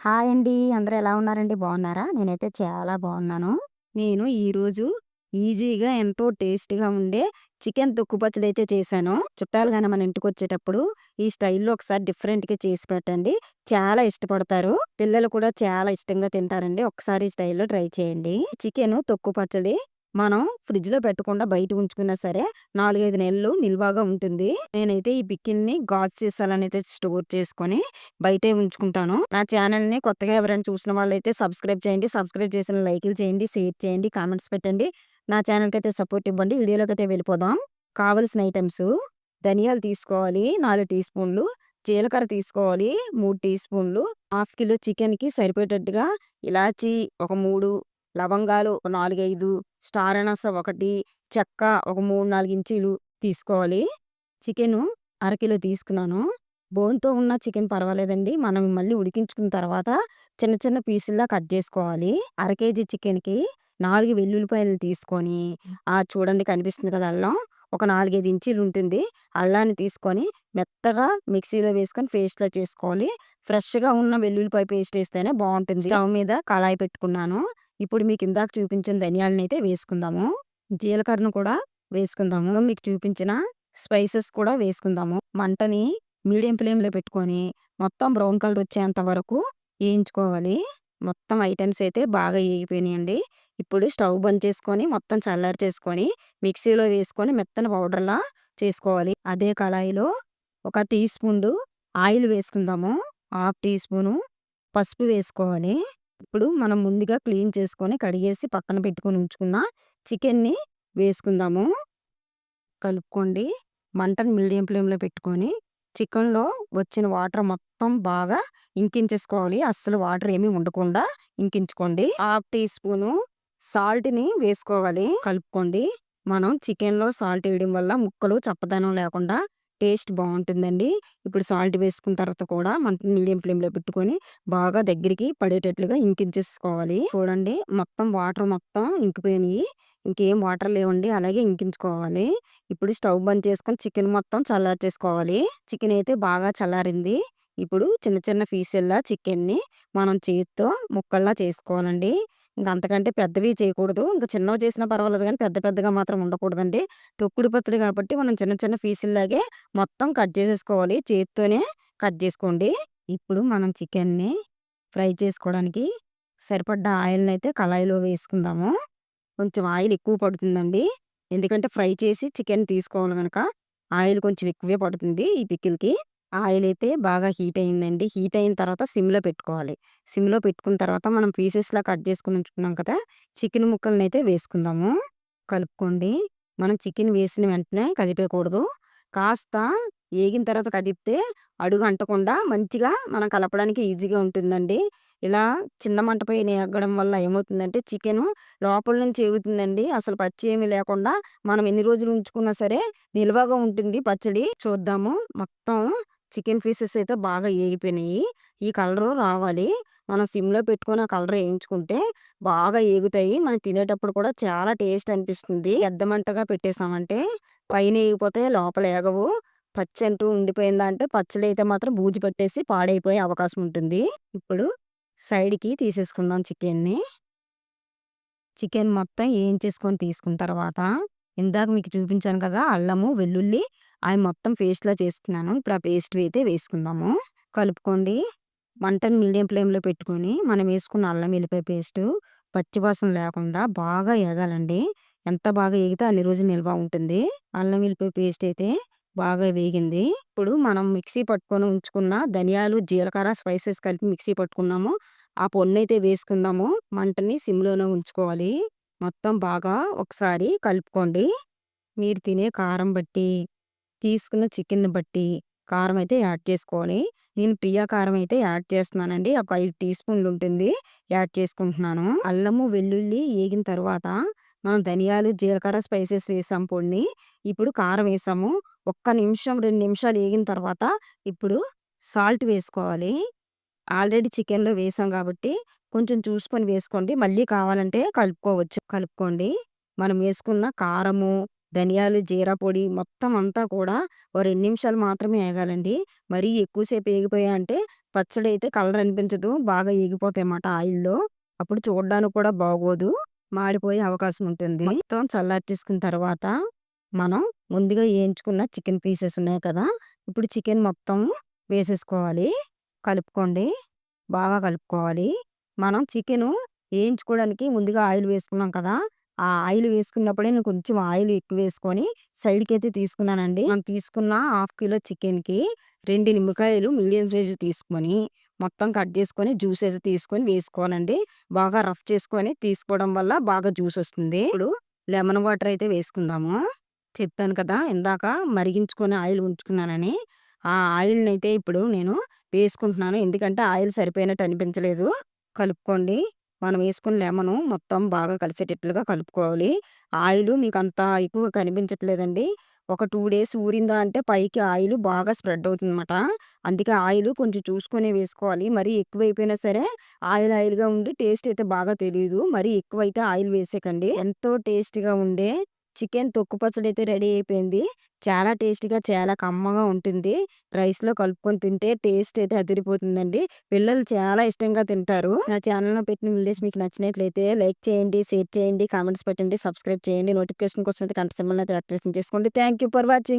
Hi అండి. అందరూ ఎలా ఉన్నారండి? బాగున్నారా? నేనైతే చాలా బాగున్నాను. నేను ఈరోజు ఈజీగా ఎంతో టేస్టీగా ఉండే చికెన్ తొక్కు పచ్చడి అయితే చేశాను. చుట్టాలు కానీ మన ఇంటికొచ్చేటప్పుడు ఈ స్టైల్‌లో ఒకసారి డిఫరెంట్‌గా చేసి పెట్టండి. చాలా ఇష్టపడతారు. పిల్లలు కూడా చాలా ఇష్టంగా తింటారండి. ఒకసారి ఈ స్టైల్‌లో ట్రై చేయండి. చికెను తొక్కు పచ్చడి మనం ఫ్రిడ్జ్‌లో పెట్టకుండా బయట ఉంచుకున్నా సరే 4, 5 నెలలు నిల్వగా ఉంటుంది. నేనైతే ఈ పిక్కిల్ని గాజ్ సీసాలని అయితే స్టోర్ చేసుకొని బయటే ఉంచుకుంటాను. నా ఛానల్‌ని కొత్తగా ఎవరైనా చూసిన వాళ్ళైతే సబ్స్క్రైబ్ చేయండి. సబ్స్క్రైబ్ చేసిన లైకులు చేయండి, షేర్ చేయండి, కామెంట్స్ పెట్టండి. నా ఛానల్‌కైతే సపోర్ట్ ఇవ్వండి. వీడియోలోకైతే వెళ్ళిపోదాం. కావలసిన ఐటమ్స్ ధనియాలు తీసుకోవాలి నాలుగు టీ స్పూన్లు, జీలకర్ర తీసుకోవాలి మూడు టీ స్పూన్లు, హాఫ్ కిలో చికెన్‌కి సరిపోయేటట్టుగా ఇలాచీ ఒక మూడు లవంగాలు ఒక 4, 5, స్టార్ అనస ఒకటి, చెక్క ఒక 3, 4 ఇంచీలు తీసుకోవాలి. చికెను అరకిలో తీసుకున్నాను. బోన్‌తో ఉన్న చికెన్ పర్వాలేదండి. మనం మళ్ళీ ఉడికించుకున్న తర్వాత చిన్న చిన్న పీసుల్లా కట్ చేసుకోవాలి. అర కేజీ చికెన్‌కి నాలుగు వెల్లుల్లిపాయలు తీసుకొని ఆ చూడండి కనిపిస్తుంది కదా అల్లం. ఒక 4, 5 ఇంచీలు ఉంటుంది. అల్లాన్ని తీసుకొని మెత్తగా మిక్సీలో వేసుకొని పేస్ట్లో చేసుకోవాలి. ఫ్రెష్‌గా ఉన్న వెల్లుల్లిపాయ పేస్ట్ వేస్తేనే బాగుంటుంది స్టవ్ మీద కళాయి పెట్టుకున్నాను. ఇప్పుడు మీకు ఇందాక చూపించిన ధనియాలనైతే వేసుకుందాము. జీలకర్రను కూడా వేసుకుందాము. మీకు చూపించిన స్పైసెస్ కూడా వేసుకుందాము. మంటని మీడియం ఫ్లేమ్‌లో పెట్టుకొని మొత్తం బ్రౌన్ కలర్ వచ్చేంత వరకు వేయించుకోవాలి. మొత్తం ఐటమ్స్ అయితే బాగా వేగిపోయినాయండి ఇప్పుడు స్టవ్ బంద్ చేసుకొని మొత్తం చల్లార్చేసుకొని మిక్సీలో వేసుకొని మెత్తన పౌడర్‌లా చేసుకోవాలి. అదే కళాయిలో ఒక టీ స్పూన్ ఆయిల్ వేసుకుందాము. హాఫ్ టీ స్పూను పసుపు వేసుకోవాలి. ఇప్పుడు మనం ముందుగా క్లీన్ చేసుకొని కడిగేసి పక్కన పెట్టుకొని ఉంచుకున్న చికెన్‌ని వేసుకుందాము. కలుపుకోండి. మంటను మీడియం ఫ్లేమ్‌లో పెట్టుకొని చికెన్‌లో వచ్చిన వాటర్ మొత్తం బాగా ఇంకించేసుకోవాలి. అస్సలు వాటర్ ఏమీ ఉండకుండా ఇంకించుకోండి. హాఫ్ టీ స్పూను సాల్ట్‌ని వేసుకోవాలి. కలుపుకోండి. మనం చికెన్‌లో సాల్ట్ వేయడం వల్ల ముక్కలు చప్పదనం లేకుండా టేస్ట్ బాగుంటుందండి ఇప్పుడు సాల్ట్ వేసుకున్న తర్వాత కూడా మనం మీడియం ఫ్లేమ్‌లో పెట్టుకొని బాగా దగ్గరికి పడేటట్లుగా ఇంకించేసుకోవాలి. చూడండి మొత్తం వాటర్ మొత్తం ఇంకిపోయినాయి. ఇంకేం వాటర్ లేవండి. అలాగే ఇంకించుకోవాలి. ఇప్పుడు స్టవ్ బంద్ చేసుకొని చికెన్ మొత్తం చల్లార్చేసుకోవాలి. చికెన్ అయితే బాగా చల్లారింది. ఇప్పుడు చిన్న చిన్న పీసెల్లా చికెన్‌ని మనం చేతితో ముక్కల్లా చేసుకోవాలండి. ఇంక అంతకంటే పెద్దవి చేయకూడదు. ఇంకా చిన్నవి చేసినా పర్వాలేదు కానీ పెద్ద పెద్దగా మాత్రం ఉండకూడదండి. తొక్కుడు పచ్చడి కాబట్టి మనం చిన్న చిన్న పీసుల్లాగే మొత్తం కట్ చేసేసుకోవాలి. చేతితోనే కట్ చేసుకోండి. ఇప్పుడు మనం చికెన్‌ని ఫ్రై చేసుకోవడానికి సరిపడ్డ ఆయిల్ని అయితే కళాయిలో వేసుకుందాము. కొంచెం ఆయిల్ ఎక్కువ పడుతుందండి. ఎందుకంటే ఫ్రై చేసి చికెన్ తీసుకోవాలి కనుక ఆయిల్ కొంచెం ఎక్కువే పడుతుంది ఈ పికిల్‌కి. ఆయిల్ అయితే బాగా హీట్ అయిందండి. హీట్ అయిన తర్వాత సిమ్‌లో పెట్టుకోవాలి. సిమ్‌లో పెట్టుకున్న తర్వాత మనం పీసెస్‌లా కట్ చేసుకుని ఉంచుకున్నాం కదా! చికెన్ ముక్కలనైతే వేసుకుందాము. కలుపుకోండి. మనం చికెన్ వేసిన వెంటనే కదిపేయకూడదు. కాస్త ఏగిన తర్వాత కదిపితే అడుగు అంటకుండా మంచిగా మనం కలపడానికి ఈజీగా ఉంటుందండి. ఇలా చిన్న మంట పైన ఎగ్గడం వల్ల ఏమవుతుందంటే చికెను లోపల నుంచి ఎగుతుందండి అసలు పచ్చి ఏమీ లేకుండా మనం ఎన్ని రోజులు ఉంచుకున్నా సరే నిల్వగా ఉంటుంది పచ్చడి. చూద్దాము. మొత్తం చికెన్ పీసెస్ అయితే బాగా ఏగిపోయినాయి. ఈ కలర్ రావాలి. మనం సిమ్‌లో పెట్టుకొని ఆ కలర్ వేయించుకుంటే బాగా ఏగుతాయి. మనం తినేటప్పుడు కూడా చాలా టేస్ట్ అనిపిస్తుంది. ఎద్దమంటగా పెట్టేసామంటే పైన ఏగిపోతే లోపల ఏగవు. పచ్చి అంటూ ఉండిపోయిందంటే పచ్చలు అయితే మాత్రం బూజు పట్టేసి పాడైపోయే అవకాశం ఉంటుంది. ఇప్పుడు సైడ్‌కి తీసేసుకుందాం చికెన్‌ని. చికెన్ మొత్తం వేయించేసుకొని తీసుకున్న తర్వాత ఇందాక మీకు చూపించాను కదా! అల్లము, వెల్లుల్లి అవి మొత్తం పేస్ట్‌లా చేసుకున్నాను. ఇప్పుడు ఆ పేస్ట్ అయితే వేసుకుందాము. కలుపుకోండి. మంటను మీడియం ఫ్లేమ్‌లో పెట్టుకొని మనం వేసుకున్న అల్లం వెల్లిపాయ పేస్టు పచ్చివాసన లేకుండా బాగా ఎగాలండి ఎంత బాగా ఎగితే అన్ని రోజులు నిల్వ ఉంటుంది. అల్లం వెల్లిపాయ పేస్ట్ అయితే బాగా వేగింది. ఇప్పుడు మనం మిక్సీ పట్టుకొని ఉంచుకున్న ధనియాలు, జీలకర్ర, స్పైసెస్ కలిపి మిక్సీ పట్టుకున్నాము. ఆ పొడినైతే వేసుకుందాము. మంటని సిమ్‌లోనే ఉంచుకోవాలి. మొత్తం బాగా ఒకసారి కలుపుకోండి. మీరు తినే కారం బట్టి, తీసుకున్న చికెన్‌ని బట్టి కారం అయితే యాడ్ చేసుకోవాలి. నేను ప్రియా కారం అయితే యాడ్ చేస్తున్నానండి. ఒక ఐదు టీ స్పూన్లు ఉంటుంది. యాడ్ చేసుకుంటున్నాను. అల్లము, వెల్లుల్లి వేగిన తర్వాత మనం ధనియాలు, జీలకర్ర, స్పైసెస్ వేసాం పొడిని. ఇప్పుడు కారం వేసాము. ఒక్క నిమిషం, రెండు నిమిషాలు వేగిన తర్వాత ఇప్పుడు సాల్ట్ వేసుకోవాలి. ఆల్రెడీ చికెన్‌లో వేసాం కాబట్టి కొంచెం చూసుకొని వేసుకోండి. మళ్ళీ కావాలంటే కలుపుకోవచ్చు. కలుపుకోండి. మనం వేసుకున్న కారము, ధనియాలు, జీరా పొడి మొత్తం అంతా కూడా ఓ రెండు నిమిషాలు మాత్రమే ఏగాలండి. మరీ ఎక్కువసేపు వేగిపోయా ఏగిపోయాయంటే పచ్చడి అయితే కలర్ అనిపించదు. బాగా ఎగిపోతాయన్నమాట ఆయిల్‌లో. అప్పుడు చూడడానికి కూడా బాగోదు. మాడిపోయే అవకాశం ఉంటుంది. మొత్తం చల్లార్చేసుకున్న తర్వాత మనం ముందుగా వేయించుకున్న చికెన్ పీసెస్ ఉన్నాయి కదా! ఇప్పుడు చికెన్ మొత్తం వేసేసుకోవాలి. కలుపుకోండి. బాగా కలుపుకోవాలి. మనం చికెను వేయించుకోవడానికి ముందుగా ఆయిల్ వేసుకున్నాం కదా! ఆ ఆయిల్ వేసుకున్నప్పుడే నేను కొంచెం ఆయిల్ ఎక్కువ వేసుకొని సైడ్కి అయితే తీసుకున్నానండి. మనం తీసుకున్న హాఫ్ కిలో చికెన్‌కి రెండు నిమ్మకాయలు మీడియం సైజు తీసుకొని మొత్తం కట్ చేసుకొని జ్యూస్ అయితే తీసుకొని వేసుకోవాలండి. బాగా రఫ్ చేసుకొని తీసుకోవడం వల్ల బాగా జ్యూస్ వస్తుంది. ఇప్పుడు లెమన్ వాటర్ అయితే వేసుకుందాము. చెప్పాను కదా! ఇందాక మరిగించుకొని ఆయిల్ ఉంచుకున్నానని. ఆ ఆయిల్ని అయితే ఇప్పుడు నేను వేసుకుంటున్నాను. ఎందుకంటే ఆయిల్ సరిపోయినట్టు అనిపించలేదు. కలుపుకోండి. మనం వేసుకున్న లెమను మొత్తం బాగా కలిసేటట్లుగా కలుపుకోవాలి. ఆయిల్ మీకు అంత ఎక్కువ కనిపించట్లేదండి. ఒక టూ డేస్ ఊరిందా అంటే పైకి ఆయిల్ బాగా స్ప్రెడ్ అవుతుందన్నమాట. అందుకే ఆయిల్ కొంచెం చూసుకొనే వేసుకోవాలి. మరీ ఎక్కువైపోయినా సరే ఆయిల్ ఆయిల్‌గా ఉండి టేస్ట్ అయితే బాగా తెలియదు మరీ ఎక్కువైతే ఆయిల్ వేసేయకండి. ఎంతో టేస్టీగా ఉండే చికెన్ తొక్కు పచ్చడి అయితే రెడీ అయిపోయింది. చాలా టేస్టీగా చాలా కమ్మగా ఉంటుంది. రైస్‌లో కలుపుకొని తింటే టేస్ట్ అయితే అదిరిపోతుందండి. పిల్లలు చాలా ఇష్టంగా తింటారు. నా ఛానెల్‌లో పెట్టిన వీడియోస్ మీకు నచ్చినట్లయితే లైక్ చేయండి, షేర్ చేయండి, కామెంట్స్ పెట్టండి, సబ్స్క్రైబ్ చేయండి. నోటిఫికేషన్ కోసం అయితే గంట సింబల్ అయితే యాక్టివేషన్ చేసుకోండి. Thank you for watching.